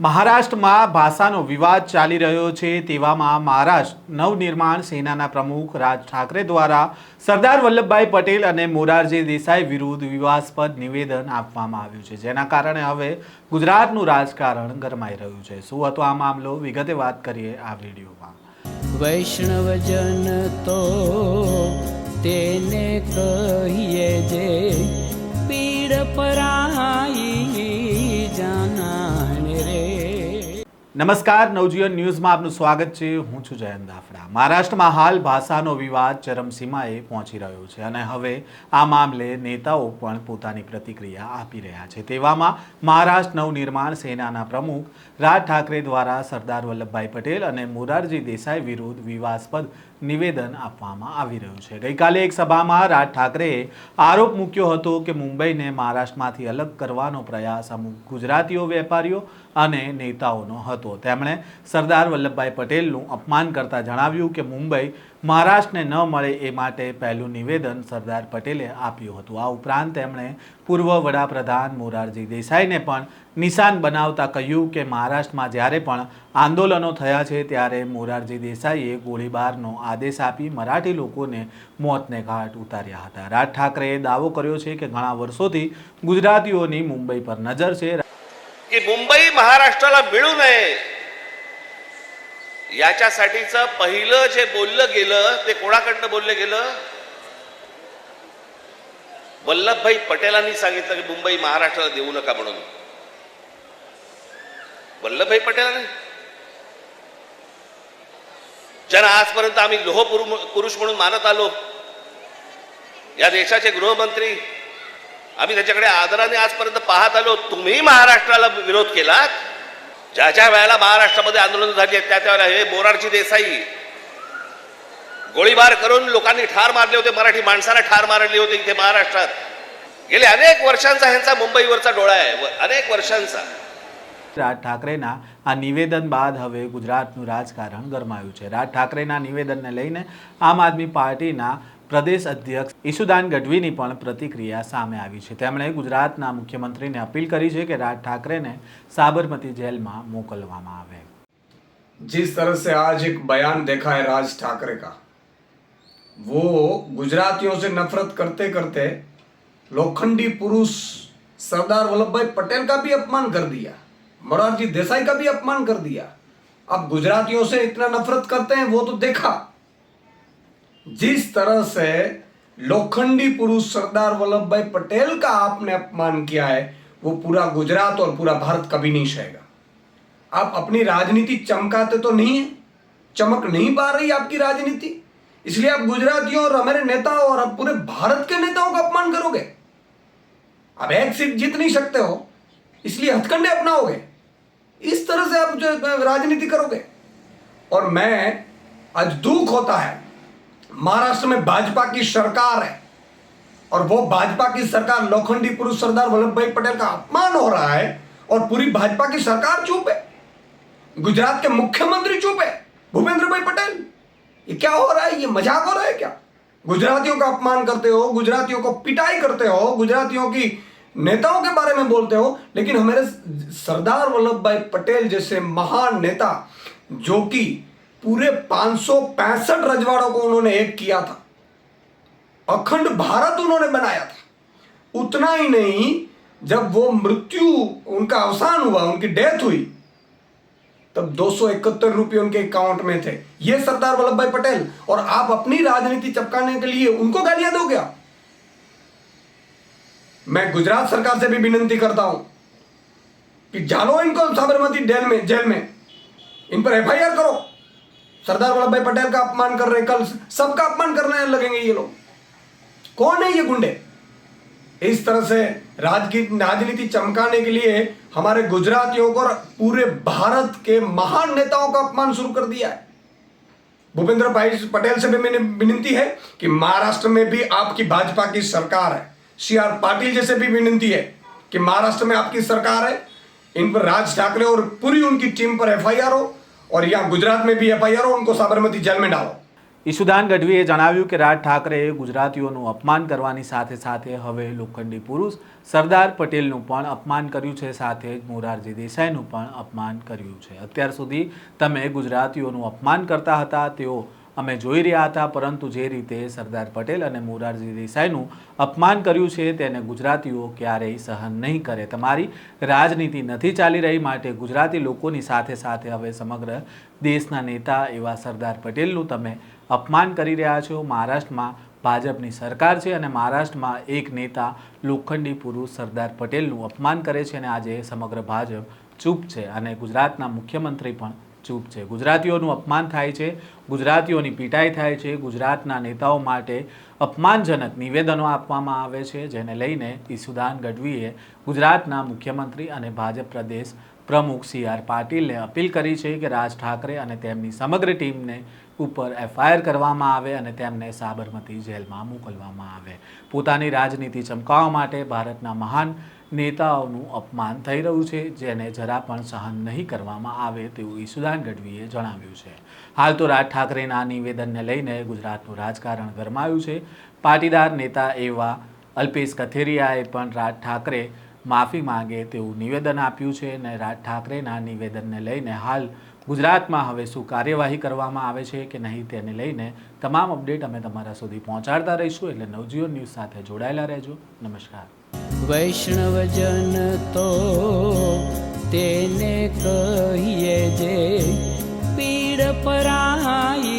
મહારાષ્ટ્રમાં ભાષાનો વિવાદ ચાલી રહ્યો છે તેવામાં મહારાષ્ટ્ર નવનિર્માણ સેનાના પ્રમુખ રાજ ઠાકરે દ્વારા સરદાર વલ્લભભાઈ પટેલ અને મોરારજી દેસાઈ વિરુદ્ધ વિવાદસ્પદ નિવેદન આપવામાં આવ્યું છે, જેના કારણે હવે ગુજરાતનું રાજકારણ ગરમાઈ રહ્યું છે. શું હતો આ મામલો? વિગતે વાત કરીએ આ વિડીયોમાં. વૈષ્ણવજન તો તેને કહીએ જે પીડ પરાઈ નમસ્કાર, નવજીવન ન્યૂઝમાં આપનું સ્વાગત છે. હું છું જયંત દાફડા મહારાષ્ટ્રમાં હાલ ભાષાનો વિવાદ ચરમસીમાએ પહોંચી રહ્યો છે અને હવે આ મામલે નેતાઓ પણ પોતાની પ્રતિક્રિયા આપી રહ્યા છે. તેવામાં મહારાષ્ટ્ર નવનિર્માણ સેનાના પ્રમુખ રાજ ઠાકરે દ્વારા સરદાર વલ્લભભાઈ પટેલ અને મોરારજી દેસાઈ વિરુદ્ધ વિવાદસ્પદ નિવેદન આપવામાં આવી રહ્યું છે. ગઈકાલે એક સભામાં રાજ ઠાકરેએ આરોપ મૂક્યો હતો કે મુંબઈને મહારાષ્ટ્રમાંથી અલગ કરવાનો પ્રયાસ અમુક ગુજરાતીઓ વેપારીઓ અને નેતાઓનો હતો. તેમણે સરદાર વલ્લભભાઈ પટેલનું અપમાન કરતા જણાવ્યું કે મુંબઈ મહારાષ્ટ્રને ન મળે એ માટે પહેલું નિવેદન સરદાર પટેલે આપ્યું હતું. આ ઉપરાંત તેમણે પૂર્વ વડાપ્રધાન મોરારજી દેસાઈને પણ નિશાન બનાવતા કહ્યું કે મહારાષ્ટ્રમાં જ્યારે પણ આંદોલનો થયા છે ત્યારે મોરારજી દેસાઈએ ગોળીબારનો આદેશ આપી મરાઠી લોકોને મોતને ઘાટ ઉતાર્યા હતા. રાજ ઠાકરેએ દાવો કર્યો છે કે ઘણા વર્ષોથી ગુજરાતીઓની મુંબઈ પર નજર છે. की मुंबई महाराष्ट्राला मिळू नये. याच्यासाठीचं पहिलं जे बोललं गेलं ते कोणाकडनं बोललं गेलं? वल्लभभाई पटेलांनी सांगितलं की मुंबई महाराष्ट्राला देऊ नका म्हणून. वल्लभभाई पटेलांनी? ज्यांना आजपर्यंत आम्ही लोह पुरु- पुरुष म्हणून मानत आलो. या देशाचे गृहमंत्री आम्ही त्याच्याकडे आदराने आजपर्यंत पाहत आलो तुम्ही महाराष्ट्राला विरोध केलात ज्या ज्या वेळेला महाराष्ट्रामध्ये आंदोलन झाली आहेत त्या त्यावेळेला हे मोरारजी देसाई गोळीबार करून लोकांनी ठार मारले होते मराठी माणसाला ठार मारले होते इथे महाराष्ट्रात गेले अनेक वर्षांचा ह्यांचा मुंबईवरचा डोळा आहे व- अनेक वर्षांचा રાજ ઠાકરેના આ નિવેદન બાદ હવે ગુજરાતનું રાજકારણ ગરમાયું છે રાજ ઠાકરેના નિવેદનને લઈને આમ આદમી પાર્ટીના પ્રદેશ અધ્યક્ષ ઈશુદાન ગઢવીની પણ પ્રતિક્રિયા સામે આવી છે તેમણે ગુજરાતના મુખ્યમંત્રીને અપીલ કરી છે કે રાજ ઠાકરેને સાબરમતી જેલમાં મોકલવામાં આવે जिस तरह से आज एक बयान देखा है राज ठाकरे का वो गुजरातियों से नफरत करते करते लोखंडी पुरुष सरदार वल्लभ भाई पटेल का भी अपमान कर दिया मोरारजी देसाई का भी अपमान कर दिया अब गुजरातियों से इतना नफरत करते हैं वो तो देखा जिस तरह से लोखंडी पुरुष सरदार वल्लभ भाई पटेल का आपने अपमान किया है, वो पूरा गुजरात और पूरा भारत कभी नहीं सहेगा आप अपनी राजनीति चमकाते तो नहीं है, चमक नहीं पा रही आपकी राजनीति। इसलिए आप गुजरातियों और हमारे नेताओं और अब पूरे भारत के नेताओं का अपमान करोगे। आप एक सीट जीत नहीं सकते हो, इसलिए हथकंडे अपनाओगे। इस तरह से आप जो राजनीति करोगे। और मैं आज दुख होता है महाराष्ट्र में भाजपा की सरकार है और वो भाजपा की सरकार लोखंडी पुरुष सरदार वल्लभ भाई पटेल का अपमान हो रहा है और पूरी भाजपा की सरकार चुप है। गुजरात के मुख्यमंत्री चुप है। भूपेंद्र भाई पटेल, ये क्या हो रहा है? ये मज़ाक हो रहा है क्या? गुजरातियों का अपमान करते हो, गुजरातियों को पिटाई करते हो, गुजरातियों की नेताओं के बारे में बोलते हो, लेकिन हमारे सरदार वल्लभ भाई पटेल जैसे महान नेता, जो कि पूरे पाँच रजवाड़ों को उन्होंने एक किया था। अखंड भारत उन्होंने बनाया था। उतना ही नहीं, जब वो मृत्यु, उनका अवसान हुआ, उनकी डेथ हुई, तब दो सौ इकहत्तर रुपये उनके अकाउंट में थे। ये सरदार वल्लभ भाई पटेल और आप अपनी राजनीति चपकाने के लिए उनको गालियाँ दो क्या मैं गुजरात सरकार से भी विनती करता हूँ कि जालो इनको साबरमती जेल में जेल में। इन पर एफआईआर करो। सरदार वल्लभ भाई पटेल का अपमान कर रहे कल सबका अपमान करने लगेंगे ये लोग। कौन है ये गुंडे? इस तरह से राजनीति चमकाने के लिए हमारे गुजरातियों को और पूरे भारत के महान नेताओं का अपमान शुरू कर दिया है। भूपेंद्र भाई पटेल से भी मैंने विनती है कि महाराष्ट्र में भी आपकी भाजपा की सरकार है। सी आर पाटिल जैसे भी विनती है कि महाराष्ट्र में आपकी सरकार है। इन पर राज ठाकरे और पूरी उनकी टीम पर एफआईआर हो। और यहाँ गुजरात में भी एफआईआर हो उनको साबरमती जेल में डालो ઈશુદાન ગઢવીએ જણાવ્યું કે રાજ ઠાકરેએ ગુજરાતીઓનું અપમાન કરવાની સાથે સાથે હવે લોખંડી પુરુષ સરદાર પટેલનું પણ અપમાન કર્યું છે સાથે જ મોરારજી દેસાઈનું પણ અપમાન કર્યું છે અત્યાર સુધી તમે ગુજરાતીઓનું અપમાન કરતા હતા તેઓ અમે જોઈ રહ્યા હતા, પરંતુ જે રીતે સરદાર પટેલ અને મોરારજી દેસાઈનું અપમાન કર્યું છે તેને ગુજરાતીઓ ક્યારેય સહન નહીં કરે. તમારી રાજનીતિ નથી ચાલી રહી માટે ગુજરાતી લોકોની સાથે સાથે હવે સમગ્ર દેશના નેતા એવા સરદાર પટેલનું તમે અપમાન કરી રહ્યા છો. મહારાષ્ટ્રમાં ભાજપની સરકાર છે અને મહારાષ્ટ્રમાં એક નેતા લોખંડી પુરુષ સરદાર પટેલનું અપમાન કરે છે અને આજે સમગ્ર ભાજપ ચૂપ છે અને ગુજરાતના મુખ્યમંત્રી પણ ચૂપ છે. ગુજરાતીઓનું અપમાન થાય છે, ગુજરાતીઓની પીટાઈ થાય છે, ગુજરાતના નેતાઓ માટે અપમાનજનક નિવેદનો આપવામાં આવે છે, જેને લઈને ઈસુદાન ગઢવીએ ગુજરાતના મુખ્યમંત્રી અને ભાજપ પ્રદેશ પ્રમુખ સી આર પાટીલને અપીલ કરી છે કે રાજ ઠાકરે અને તેમની સમગ્ર ટીમને ઉપર એફઆઈઆર કરવામાં આવે અને તેમને સાબરમતી જેલમાં મોકલવામાં આવે. પોતાની રાજનીતિ ચમકાવવા માટે ભારતના મહાન નેતાઓનું અપમાન થઈ રહ્યું છે, જેને જરા પણ સહન નહીં કરવામાં આવે તેવું ઈસુદાન ગઢવીએ જણાવ્યું છે. હાલ તો રાજ ઠાકરેના નિવેદનને લઈને ગુજરાતનું રાજકારણ ગરમાયું છે. પાટીદાર નેતા એવા અલ્પેશ કથેરિયાએ પણ રાજ ઠાકરે માફી માંગે તેવું નિવેદન આપ્યું છે અને રાજ ઠાકરેના નિવેદનને લઈને હાલ ગુજરાતમાં હવે શું કાર્યવાહી કરવામાં આવે છે કે નહીં તેને લઈને તમામ અપડેટ અમે તમારા સુધી પહોંચાડતા રહીશું એટલે નવજીવન ન્યૂઝ સાથે જોડાયેલા રહેજો. નમસ્કાર. વૈષ્ણવજન તો તેને કહીએ જે પીડ પરાઈ